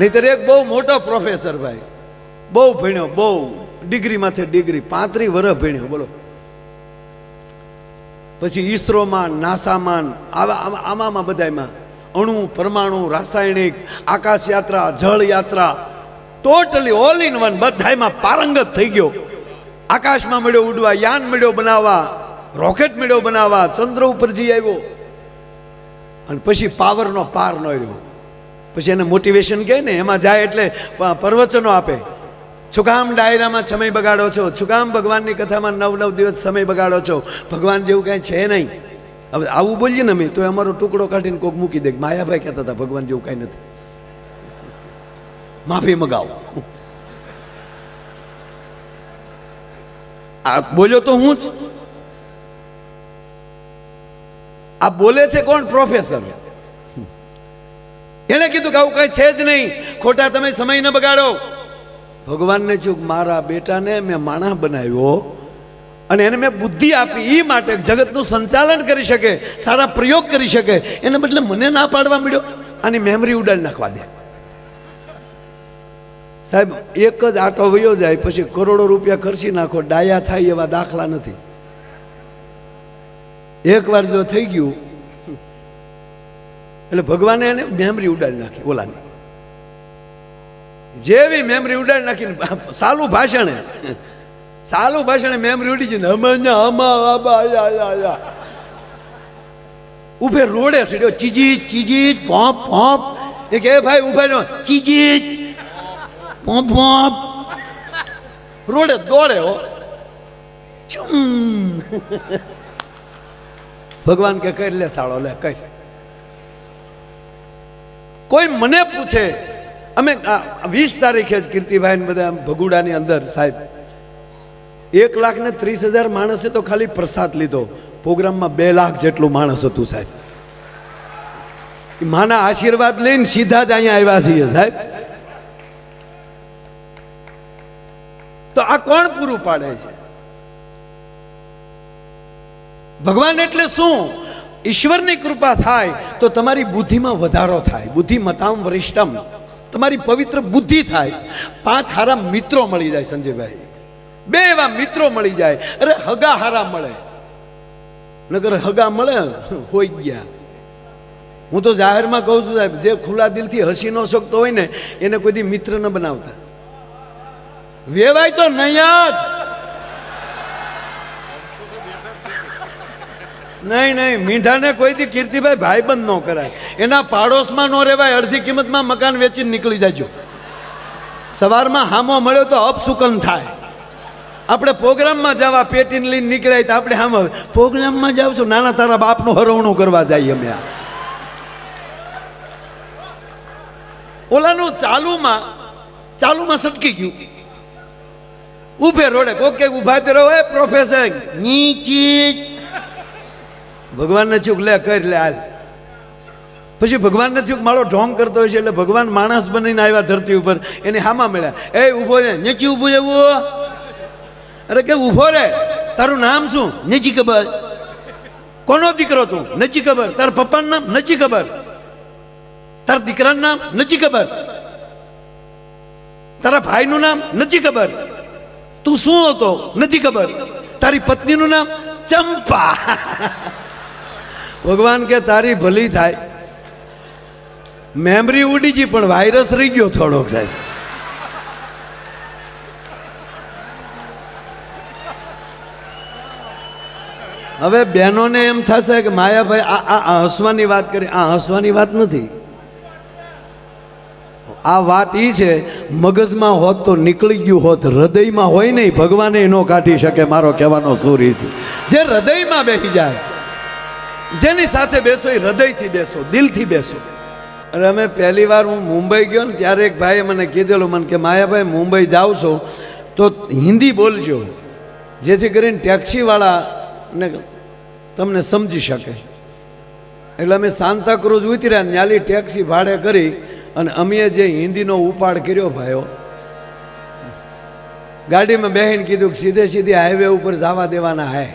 નહીતર એક બહુ મોટો પ્રોફેસર ભાઈ. બહુ ભણ્યો, બહુ ડિગ્રીમાંથી ડિગ્રી પાંત્રી વર્ષ ભણ્યો, બોલો. પછી ઈસરોમાં, નાસામાં, આવા આમાં- બધામાં અણુ, પરમાણુ, રાસાયણિક આકાશ યાત્રા જળ યાત્રા ટોટલી ઓલ ઇન વન બધાયમાં પારંગત થઈ ગયો. આકાશમાં મળ્યો ઉડવા, યાન મળ્યો બનાવવા, રોકેટ મળ્યો બનાવવા, ચંદ્ર ઉપર જઈ આવ્યો. અને પછી પાવરનો પાર ન રહ્યો પછી એને મોટિવેશન કહે ને, એમાં જાય એટલે પ્રવચનો આપે. શું કામ ડાયરામાં સમય બગાડો છો. શું કામ ભગવાનની કથામાં નવ નવ દિવસ સમય બગાડો છો. ભગવાન જેવું કાંઈ છે નહીં. હવે આવું બોલીએ ને અમે, તો અમારો ટુકડો કાઢીને કોક મૂકી દે માયાભાઈ કહેતા હતા, ભગવાન જેવું કાંઈ નથી. માફી મગાવો. આ બોલ્યો તો હું જ. આ બોલે છે કોણ? પ્રોફેસર. એણે કીધું કે આવું કઈ છે જ નહીં. ખોટા તમે સમય ન બગાડો. ભગવાનને ચૂક મારા બેટાને મેં માણસ બનાવ્યો અને એને મેં બુદ્ધિ આપી એ માટે જગતનું સંચાલન કરી શકે, સારા પ્રયોગ કરી શકે, એને બદલે મને ના પાડવા મળ્યો આની મેમરી ઉડાડી નાખવા દે. સાહેબ, એક જ આટો વયો જાય, પછી કરોડો રૂપિયા ખર્ચી નાખો, ડાયા થાય એવા દાખલા નથી. એકવાર જો થઈ ગયું એટલે ભગવાને એને મેમરી ઉડાડી નાખી, ઓલાની. જેવી મેમરી ઉડાડી નાખીને સાલું ભાષણ સાલું ભાષણ મેમરી ઉડી જઈને ઉભે રોડે સીડ્યો ચીજી ચીજી પોપ પોપ એ કે ભાઈ, ઉભે રહ્યો ચીજી પોપ પોપ રોડે દોડે હો. ભગવાન કે, કરી લે સાળો, લે, કર. કોઈ મને પૂછે, અમે વીસ તારીખે જ કીર્તિભાઈ ને બધા ભગુડાની અંદર સાહેબ. એક લાખ ને ત્રીસ હજાર માણસે તો ખાલી પ્રસાદ લીધો. પ્રોગ્રામમાં બે લાખ જેટલું માણસ હતું સાહેબ. માના આશીર્વાદ લઈને સીધા જ અહીંયા આવ્યા છીએ સાહેબ. તો આ કોણ પૂરું પાડે છે? ભગવાન એટલે શું? ઈશ્વરની કૃપા થાય તો તમારી બુદ્ધિમાં વધારો થાય. બુદ્ધિ મતામ વરિષ્ઠમ. તમારી પવિત્ર બુદ્ધિ થાય. પાંચ હારા મિત્રો મળી જાય સંજયભાઈ. બે એવા મિત્રો મળી જાય. અરે હગા હારા મળે. નગર હગા મળે હોઈ ગયા. હું તો જાહેરમાં કહું છું સાહેબ, જે ખુલ્લા દિલથી હસી ન શકતો હોય ને, એને કોઈ મિત્ર ન બનાવતા. વેવાય તો નહીં જ. નહીં નહીં, મીંઢાને કોઈથી કીર્તિભાઈ ભાઈ બંધ ન કરાય. એના પાડોશમાં ન રહેવાય, અડધી કિંમતમાં મકાન વેચીને નીકળી જજો. સવારમાં હામો મળ્યો તો અપસુકન થાય. આપણે પ્રોગ્રામમાં જવા પેટીને લઈને નીકળાય તો આપણે હામ પ્રોગ્રામમાં જાવ છું, નાના તારા બાપનું હરવણું કરવા જઈએ અમે ઓલાનું ચાલુમાં ચાલુમાં સટકી ગયું. ઉભે રોડે ઓકે ઊભા તે રહો પ્રોફેસર નીચી ભગવાનને ચૂક લે, કરી, લે, હાલ. પછી ભગવાનને ચૂક મારો ઢોંગ કરતો હોય છે એટલે ભગવાન માણસ બનીને આવ્યા ધરતી ઉપર. એને હામાં મળ્યા. એ, ઊભો રે, નીચી ઊભો એવું અરે કે ઊભો રે? તારું નામ શું? નીચી ખબર. કોનો દીકરો તું? નચી ખબર. તારા પપ્પાનું નામ? નચી ખબર. તારા દીકરાનું નામ? નચી ખબર. તારા ભાઈનું નામ? નથી ખબર. તું શું હતો? નથી ખબર. તારી પત્નીનું નામ? ચંપા. ભગવાન કે, તારી ભલી થાય. મેમરી ઉડી ગઈ, પણ વાયરસ રહી ગયો થોડોક સાહેબ હવે બહેનોને એમ થશે કે, માયાભાઈ, આ આ હસવાની વાત કરી. આ હસવાની વાત નથી. આ વાત એ છે, મગજમાં હોત તો નીકળી ગયું હોત, હૃદયમાં હોય નહીં, ભગવાને એનો કાઢી શકે, મારો કહેવાનો સૂરી છે. જે હૃદયમાં બેસી જાય જેની સાથે બેસો એ હૃદયથી બેસો, દિલથી બેસો. અરે અમે પહેલી વાર હું મુંબઈ ગયો ને ત્યારે એક ભાઈએ મને કીધેલું, મને કે, માયાભાઈ, મુંબઈ જાઉં છો, તો હિન્દી બોલજો, જેથી કરીને ટેક્સીવાળાને તમને સમજી શકે. એટલે અમે સાંતાક્રુઝ ઉતર્યા ન્યાલી ટેક્સી ભાડે કરી અને અમે જે હિન્દીનો ઉપાડ કર્યો ભાઈઓ, ગાડીમાં બેહીને કીધું કે સીધે સીધી હાઈવે ઉપર જવા દેવાના હે.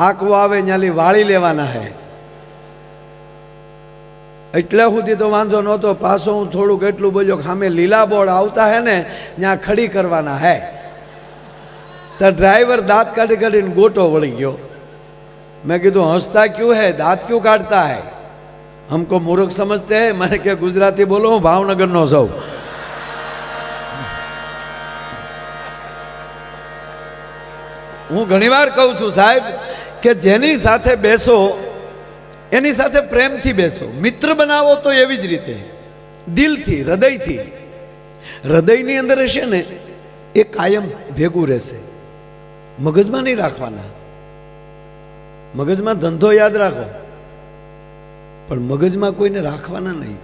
આંકવો આવે ત્યાંથી વાળી લેવાના હે. એટલે સુધી તો વાંધો નહોતો, પાછો હું થોડુંક એટલું બોલ્યો કે સામે લીલા બોર્ડ આવતા હે ને, ત્યાં ખડી કરવાના હે. તો ડ્રાઈવર દાંત કાઢી કાઢીને ગોટો વળી ગયો. મેં કીધું, હસતા ક્યું હે? દાંત ક્યું કાઢતા હે? હમકો મૂર્ખ સમજતે હે. મને કે, ગુજરાતી બોલો, હું ભાવનગરનો છું. હું ઘણીવાર કહું છું, સાહેબ કે જેની સાથે બેસો, એની સાથે પ્રેમથી બેસો. મિત્ર બનાવો તો એવી જ રીતે. દિલથી, હૃદયથી. હૃદયની અંદર હશે ને, એ કાયમ ભેગું રહેશે. મગજમાં નહીં રાખવાના. મગજમાં ધંધો યાદ રાખો. પણ મગજમાં કોઈને રાખવાના નહીં.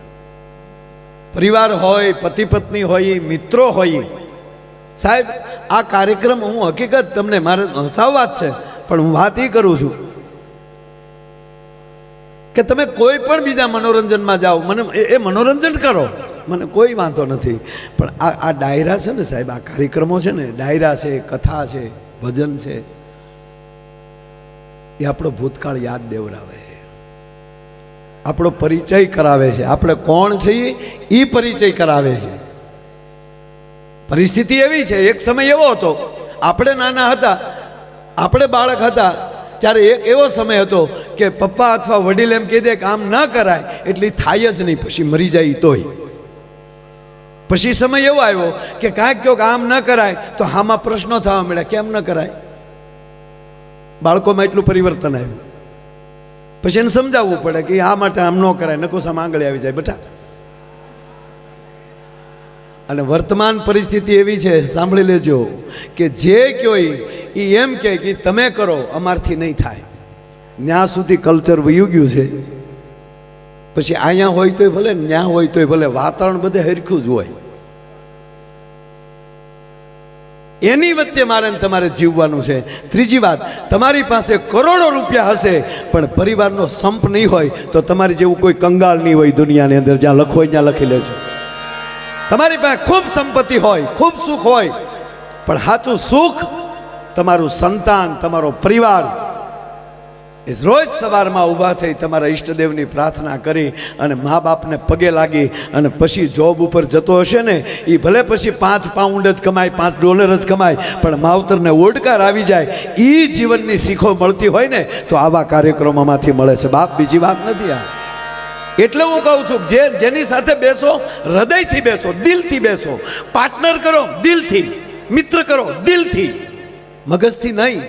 પરિવાર હોય પતિ પત્ની હોય, મિત્રો હોય. સાહેબ, આ કાર્યક્રમ હું હકીકત તમને, મારે હસાવવા જ છે. પણ હું વાત એ કરું છું કે તમે કોઈ પણ બીજા મનોરંજનમાં જાઓ, મને એ- મનોરંજન કરો. મને કોઈ વાંધો નથી. પણ આ આ ડાયરા છે ને સાહેબ, આ કાર્યક્રમો છે ને, ડાયરા છે, કથા છે, ભજન છે, એ આપણો ભૂતકાળ યાદ દેવરાવે. આપણો પરિચય કરાવે છે. આપણે કોણ છીએ એ પરિચય કરાવે છે. પરિસ્થિતિ એવી છે, એક સમય એવો હતો. આપણે નાના હતા આપણે બાળક હતા, ત્યારે એક એવો સમય હતો કે પપ્પા અથવા વડીલ એમ કહી દે કે આમ ન કરાય, એટલી થાય જ નહીં, પછી મરી જાય તોય. પછી સમય એવો આવ્યો કે કાંઈક કહો કે આમ ન કરાય, તો આમાં પ્રશ્નો થવા મળ્યા કેમ ન કરાય. બાળકોમાં એટલું પરિવર્તન આવ્યું. પછી એને સમજાવવું પડે કે આ માટે આમ ન કરાય, નકો સામ આંગળી આવી જાય, બેટા. અને વર્તમાન પરિસ્થિતિ એવી છે, સાંભળી લેજો, કે જે કોઈ એ એમ કહે કે તમે કરો, અમારથી નહીં થાય. ત્યાં સુધી કલ્ચર વયું ગયું છે. પછી અહીંયા હોય તોય ભલે ત્યાં હોય તોય ભલે, વાતાવરણ બધે હરખ્યું જ હોય. એની વચ્ચે મારે તમારે જીવવાનું છે. ત્રીજી વાત, તમારી પાસે કરોડો રૂપિયા હશે, પણ પરિવારનો સંપ નહીં હોય, તો તમારી જેવું કોઈ કંગાળ નહીં હોય દુનિયાની અંદર, જ્યાં લખો હોય ત્યાં લખી લેજો. તમારી પાસે ખૂબ સંપત્તિ હોય, ખૂબ સુખ હોય, પણ સાચું સુખ તમારું સંતાન, તમારો પરિવાર એ રોજ સવારમાં ઊભા થઈ તમારા ઈષ્ટદેવની પ્રાર્થના કરી અને મા બાપને પગે લાગી અને પછી જોબ ઉપર જતો હશે ને એ ભલે પછી પાંચ પાઉન્ડ જ કમાય, પાંચ ડોલર જ કમાય, પણ માવતરને ઓડકાર આવી જાય એ જીવનની શીખો મળતી હોય ને, તો આવા કાર્યક્રમોમાંથી મળે છે. બાપ, બીજી વાત નથી આ. એટલે હું કહું છું, જે જેની સાથે બેસો, હૃદયથી બેસો, દિલથી બેસો. પાર્ટનર કરો, દિલથી. મિત્ર કરો, દિલથી. મગજથી નહીં.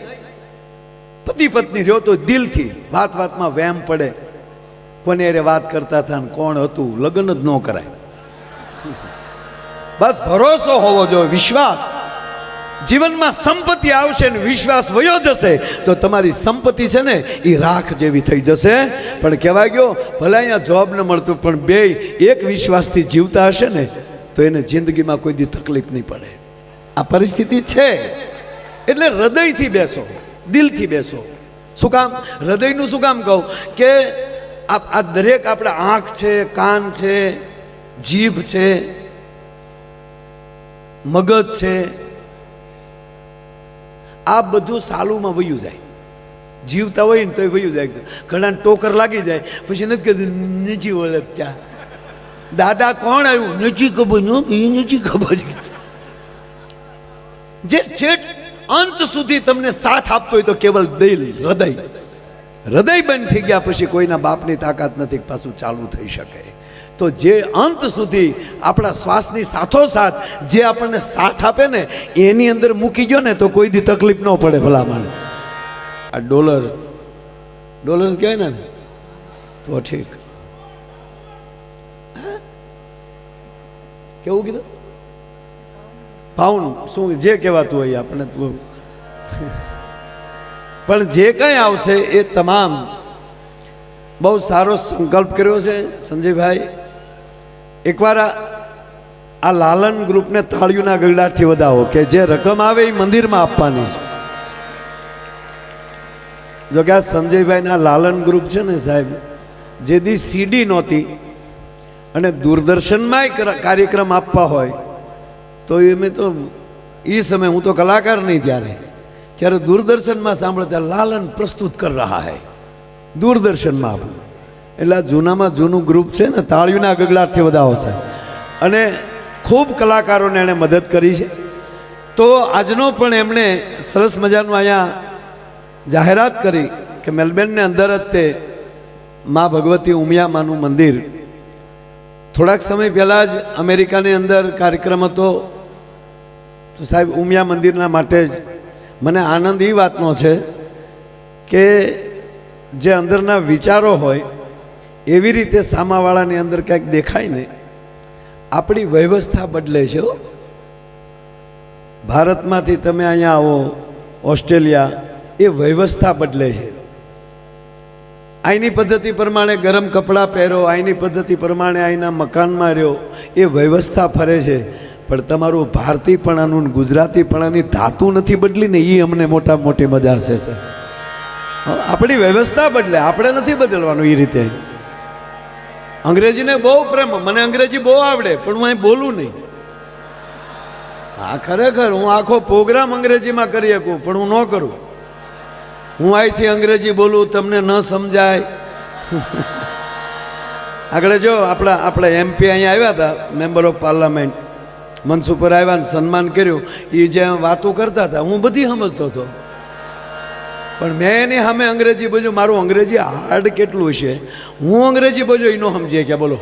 પતિ પત્ની રહ્યો તો દિલથી. વાત વાતમાં વહેમ પડે. કોને અરે વાત કરતા હતા ને કોણ હતું? લગ્ન જ ન કરાય. બસ ભરોસો હોવો જોઈએ, વિશ્વાસ. જીવનમાં સંપત્તિ આવશે ને વિશ્વાસ વયો જશે, તો તમારી સંપત્તિ છે ને એ રાખ જેવી થઈ જશે. પણ કહેવાય ગયો, ભલે અહીંયા જોબ ન મળતું, પણ બે એક વિશ્વાસથી જીવતા હશે ને, તો એને જિંદગીમાં કોઈ દી તકલીફ નહીં પડે. આ પરિસ્થિતિ છે. એટલે હૃદયથી બેસો, દિલથી બેસો. શું કામ? હૃદયનું શું કામ કહું? કે આ દરેક આપણે આંખ છે, કાન છે, જીભ છે, મગજ છે આ બધું સાલુમાં વયું જાય. જીવતા હોય ને તોય વયું જાય. ઘણા ટોકર લાગી જાય. પછી નથી કહેતું નથી ઓળખતા. દાદા કોણ આવ્યું? નથી ખબર એ નથી ખબર જે છેઠ અંત સુધી તમને સાથ આપતો હોય તો કેવલ દિલ હૃદય. હૃદય બંધ થઈ ગયા પછી કોઈના બાપની તાકાત નથી પાછું ચાલુ થઈ શકે. તો જે અંત સુધી આપણા શ્વાસની સાથોસાથ જે આપણને સાથ આપે ને, એની અંદર મૂકી ગયો ને તો કોઈ દી તકલીફ ન પડે ભલામણ. આ ડોલર ડોલર કહેવાય ને? તો ઠીક? કેવું કીધું? પાઉન્ડ, શું, જે કહેવાતું હોય આપણે પણ જે કંઈ આવશે એ તમામ બહુ સારો સંકલ્પ કર્યો છે સંજયભાઈ. એકવાર આ લાલન ગ્રુપને તાળીઓના ગગડાટથી વધાવો કે જે રકમ આવે એ મંદિરમાં આપવાની છે. જો કે આ સંજયભાઈના લાલન ગ્રુપ છે ને સાહેબ, જે દી સીડી નહોતી અને દૂરદર્શનમાંય કાર્યક્રમ આપવા હોય, તો એ મેં તો એ સમય હું તો કલાકાર નહીં ત્યારે. જ્યારે દૂરદર્શનમાં સાંભળતા લાલન પ્રસ્તુત કર રહા હૈ. દૂરદર્શનમાં આપણું એટલે જૂનામાં જૂનું ગ્રુપ છે ને, તાળીઓના ગગલાટથી બધા આવશે. અને ખૂબ કલાકારોને એણે મદદ કરી છે. તો આજનો પણ એમણે સરસ મજાનું અહીંયા જાહેરાત કરી કે મેલબેનને અંદર જ તે મા ભગવતી ઉમિયામાનું મંદિર. થોડાક સમય પહેલાં જ અમેરિકાની અંદર કાર્યક્રમ હતો. તો સાહેબ, ઉમિયા મંદિરના માટે જ મને આનંદ એ વાતનો છે કે જે અંદરના વિચારો હોય એવી રીતે સામાવાળાની અંદર કંઈક દેખાય ને, આપણી વ્યવસ્થા બદલે છે. ભારતમાંથી તમે અહીંયા આવો, ઓસ્ટ્રેલિયા, એ વ્યવસ્થા બદલે છે. આઈની પદ્ધતિ પ્રમાણે ગરમ કપડાં પહેરો, આઈની પદ્ધતિ પ્રમાણે આઈના મકાનમાં રહ્યો એ વ્યવસ્થા ફરે છે. પણ તમારું ભારતીયપણાનું ગુજરાતીપણાની ધાતુ નથી બદલી ને એ અમને મોટા મોટી મજા હશે આપણી વ્યવસ્થા બદલે, આપણે નથી બદલવાનું એ રીતે. અંગ્રેજીને બહુ પ્રેમ, મને અંગ્રેજી બહુ આવડે, પણ હું અહીં બોલું નહીં. હા, ખરેખર, હું આખો પ્રોગ્રામ અંગ્રેજીમાં કરી શકું, પણ હું ન કરું. હું અહીંથી અંગ્રેજી બોલું, તમને ન સમજાય. આગળ જો, આપણા, આપણે એમપી અહીંયા આવ્યા હતા, મેમ્બર ઓફ પાર્લામેન્ટ. મનસુખ આવ્યા ને સન્માન કર્યું. એ જે વાતો કરતા હતા, હું બધી સમજતો હતો. પણ મેં એની સામે અંગ્રેજી બોલ્યું, મારું અંગ્રેજી હાર્ડ કેટલું છે? હું અંગ્રેજી બોલ્યો એનો સમજીએ. કે બોલો.